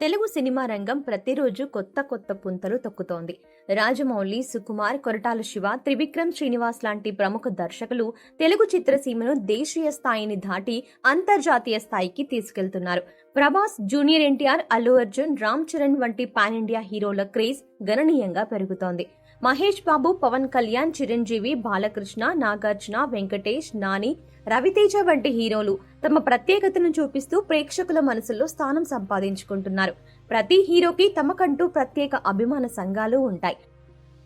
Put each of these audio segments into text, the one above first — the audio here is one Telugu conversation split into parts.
తెలుగు సినిమా రంగం ప్రతిరోజు కొత్త కొత్త పుంతలు తొక్కుతోంది. రాజమౌళి సుకుమార్ కొరటాల శివ త్రివిక్రమ్ శ్రీనివాస్ లాంటి ప్రముఖ దర్శకులు తెలుగు చిత్రసీమను దేశీయ స్థాయిని దాటి అంతర్జాతీయ స్థాయికి తీసుకెళ్తున్నారు. ప్రభాస్ జూనియర్ ఎన్టీఆర్ అల్లు అర్జున్ రామ్ చరణ్ వంటి పాన్ ఇండియా హీరోల క్రేజ్ గణనీయంగా పెరుగుతోంది. మహేష్ బాబు పవన్ కళ్యాణ్ చిరంజీవి బాలకృష్ణ నాగార్జున వెంకటేష్ నాని రవితేజ వంటి హీరోలు తమ ప్రత్యేకతను చూపిస్తూ ప్రేక్షకుల మనసుల్లో స్థానం సంపాదించుకుంటున్నారు. ప్రతి హీరోకి తమకంటూ ప్రత్యేక అభిమాన సంఘాలు ఉంటాయి.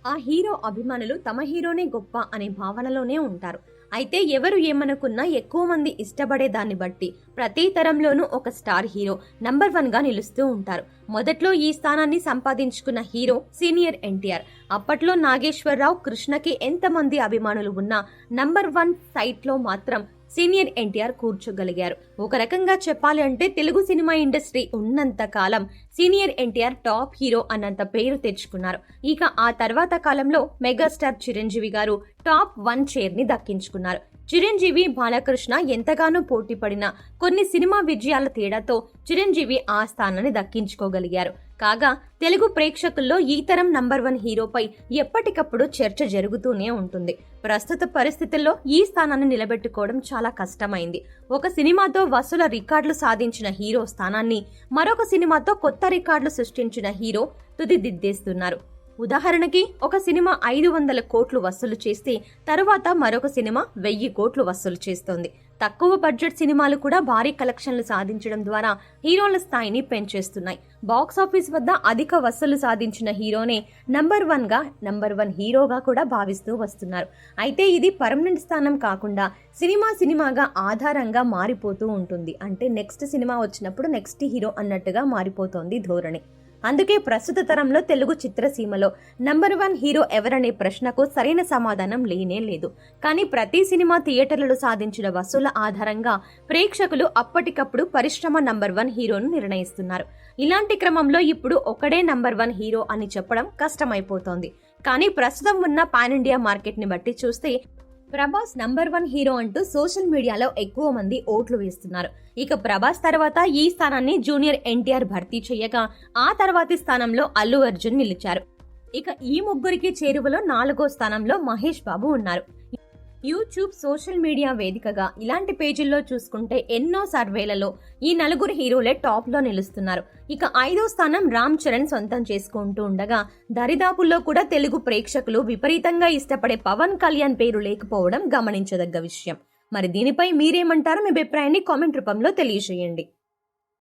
ఆ హీరో అభిమానులు తమ హీరోనే గొప్ప అనే భావనలోనే ఉంటారు. అయితే ఎవరు ఏమనుకున్నా ఎక్కువ మంది ఇష్టపడే దాన్ని బట్టి ప్రతి తరంలోనూ ఒక స్టార్ హీరో నంబర్ వన్గా నిలుస్తూ ఉంటారు. మొదట్లో ఈ స్థానాన్ని సంపాదించుకున్న హీరో సీనియర్ ఎన్టీఆర్. అప్పట్లో నాగేశ్వరరావు కృష్ణకి ఎంతమంది అభిమానులు ఉన్నా నంబర్ వన్ సైట్లో మాత్రం సీనియర్ ఎన్టీఆర్ కూర్చోగలిగారు. ఒక రకంగా చెప్పాలి అంటే తెలుగు సినిమా ఇండస్ట్రీ ఉన్నంత కాలం సీనియర్ ఎన్టీఆర్ టాప్ హీరో అన్నంత పేరు తెచ్చుకున్నారు. ఇక ఆ తర్వాత కాలంలో మెగాస్టార్ చిరంజీవి గారు టాప్ వన్ చైర్ని దక్కించుకున్నారు. చిరంజీవి బాలకృష్ణ ఎంతగానో పోటీ పడిన కొన్ని సినిమా విజయాల తేడాతో చిరంజీవి ఆ స్థానాన్ని దక్కించుకోగలిగారు. కాగా తెలుగు ప్రేక్షకుల్లో ఈ తరం నంబర్ వన్ హీరోపై ఎప్పటికప్పుడు చర్చ జరుగుతూనే ఉంటుంది. ప్రస్తుత పరిస్థితుల్లో ఈ స్థానాన్ని నిలబెట్టుకోవడం చాలా కష్టమైంది. ఒక సినిమాతో వసూల రికార్డులు సాధించిన హీరో స్థానాన్ని మరొక సినిమాతో కొత్త రికార్డులు సృష్టించిన హీరో తుదిదిద్దేస్తున్నారు ఉదాహరణకి ఒక సినిమా ఐదు వందల కోట్లు వసూలు చేస్తే తరువాత మరొక సినిమా వెయ్యి కోట్లు వసూలు చేస్తోంది. తక్కువ బడ్జెట్ సినిమాలు కూడా భారీ కలెక్షన్లు సాధించడం ద్వారా హీరోల స్థాయిని పెంచేస్తున్నాయి. బాక్స్ ఆఫీస్ వద్ద అధిక వసూలు సాధించిన హీరోనే నంబర్ వన్గా నంబర్ వన్ హీరోగా కూడా భావిస్తూ వస్తున్నారు. అయితే ఇది పర్మనెంట్ స్థానం కాకుండా సినిమా సినిమాగా ఆధారంగా మారిపోతూ ఉంటుంది. అంటే నెక్స్ట్ సినిమా వచ్చినప్పుడు నెక్స్ట్ హీరో అన్నట్టుగా మారిపోతోంది ధోరణి. అందుకే ప్రస్తుత తరంలో తెలుగు చిత్రసీమలో నంబర్ వన్ హీరో ఎవరనే ప్రశ్నకు సరైన సమాధానం లేనే లేదు. కానీ ప్రతి సినిమా థియేటర్లలో సాధించిన వసూల ఆధారంగా ప్రేక్షకులు అప్పటికప్పుడు పరిశ్రమ నంబర్ వన్ హీరోను నిర్ణయిస్తున్నారు. ఇలాంటి క్రమంలో ఇప్పుడు ఒకడే నంబర్ వన్ హీరో అని చెప్పడం కష్టమైపోతోంది. కానీ ప్రస్తుతం ఉన్న పాన్ ఇండియా మార్కెట్ని బట్టి చూస్తే ప్రభాస్ నంబర్ వన్ హీరో అంటూ సోషల్ మీడియాలో ఎక్కువ మంది ఓట్లు వేస్తున్నారు. ఇక ప్రభాస్ తర్వాత ఈ స్థానాన్ని జూనియర్ ఎన్టీఆర్ భర్తీ చేయగా ఆ తర్వాతి స్థానంలో అల్లు అర్జున్ నిలిచారు. ఇక ఈ ముగ్గురికి చేరువలో నాలుగో స్థానంలో మహేష్ బాబు ఉన్నారు. యూట్యూబ్ సోషల్ మీడియా వేదికగా ఇలాంటి పేజీల్లో చూసుకుంటే ఎన్నో సర్వేలలో ఈ నలుగురు హీరోలే టాప్లో నిలుస్తున్నారు. ఇక ఐదో స్థానం రామ్ చరణ్ సొంతం చేసుకుంటూ ఉండగా దరిదాపుల్లో కూడా తెలుగు ప్రేక్షకులు విపరీతంగా ఇష్టపడే పవన్ కళ్యాణ్ పేరు లేకపోవడం గమనించదగ్గ విషయం. మరి దీనిపై మీరేమంటారో మీ అభిప్రాయాన్ని కామెంట్ రూపంలో తెలియజేయండి.